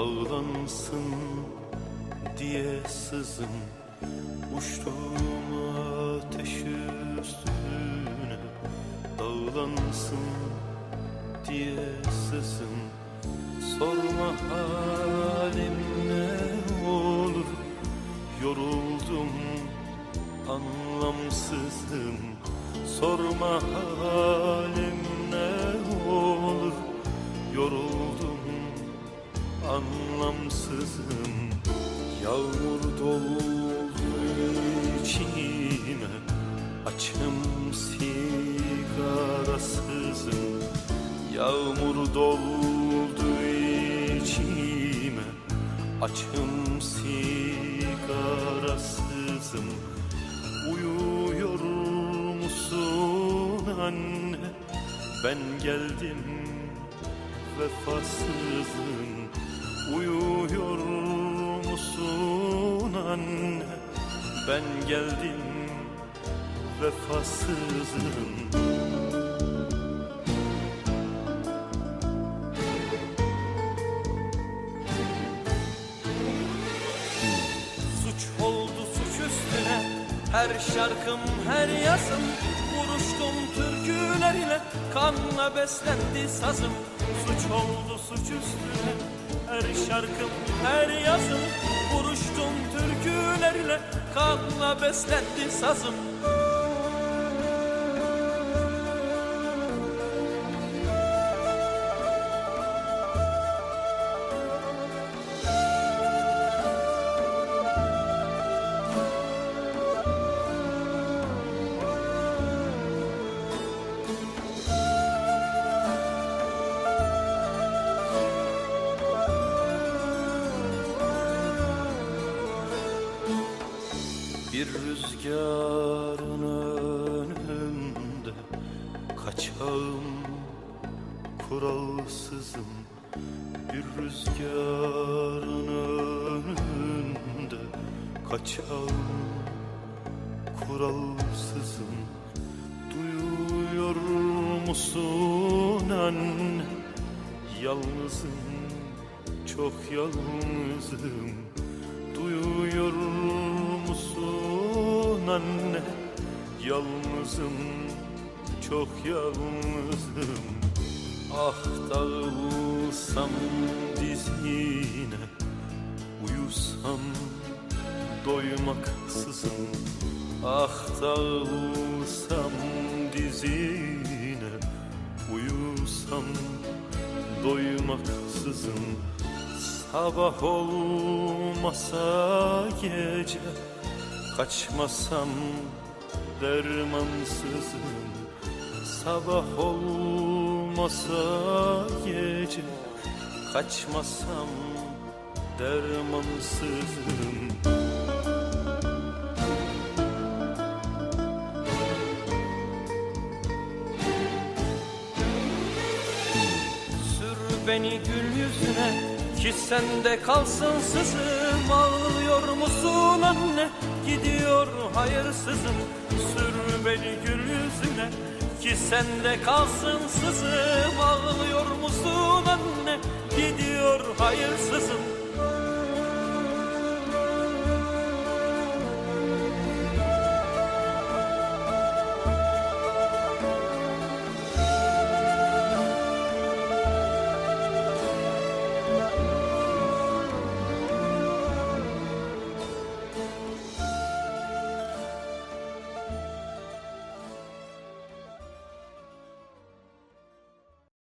Dağlansın diye sızım Uçtuğum ateş üstüne. Dağlansın diye sızım Sorma halim ne olur. Yoruldum anlamsızım Sorma halim ne olur. Yoruldum anlamsızım. Yağmur doldu içime Açım sigarasızım. Yağmur doldu içime Açım sigarasızım. Uyuyor musun anne? Ben geldim vefasızım Uyuyor musun anne? Ben geldim vefasızım. Suç oldu suç üstüne Her şarkım her yazım. Vuruştum türküler ile Kanla beslendi sazım. Suç oldu suç üstüne Her şarkım her yazım. Vuruştum türküler ile Kanla beslendi sazım Bir rüzgarın önünde kaçağım kuralsızım. Bir rüzgarın önünde kaçağım kuralsızım. Duyuyor musun anne? Yalnızım çok yalnızım. Duyuyor anne Yalnızım çok yalnızım. Ah dağılsam dizine Uyusam doymaksızım Ah dağılsam dizine Uyusam doymaksızım Sabah olmasa gece Kaçmasam dermansızım. Sabah olmasa gece Kaçmasam dermansızım. Sür beni gül yüzüne ki sende kalsın sızım Ağlıyor musun anne? Gidiyor hayırsızım Sür beni gül yüzüne. Ki sende kalsın sızım Ağlıyor musun anne? Gidiyor hayırsızım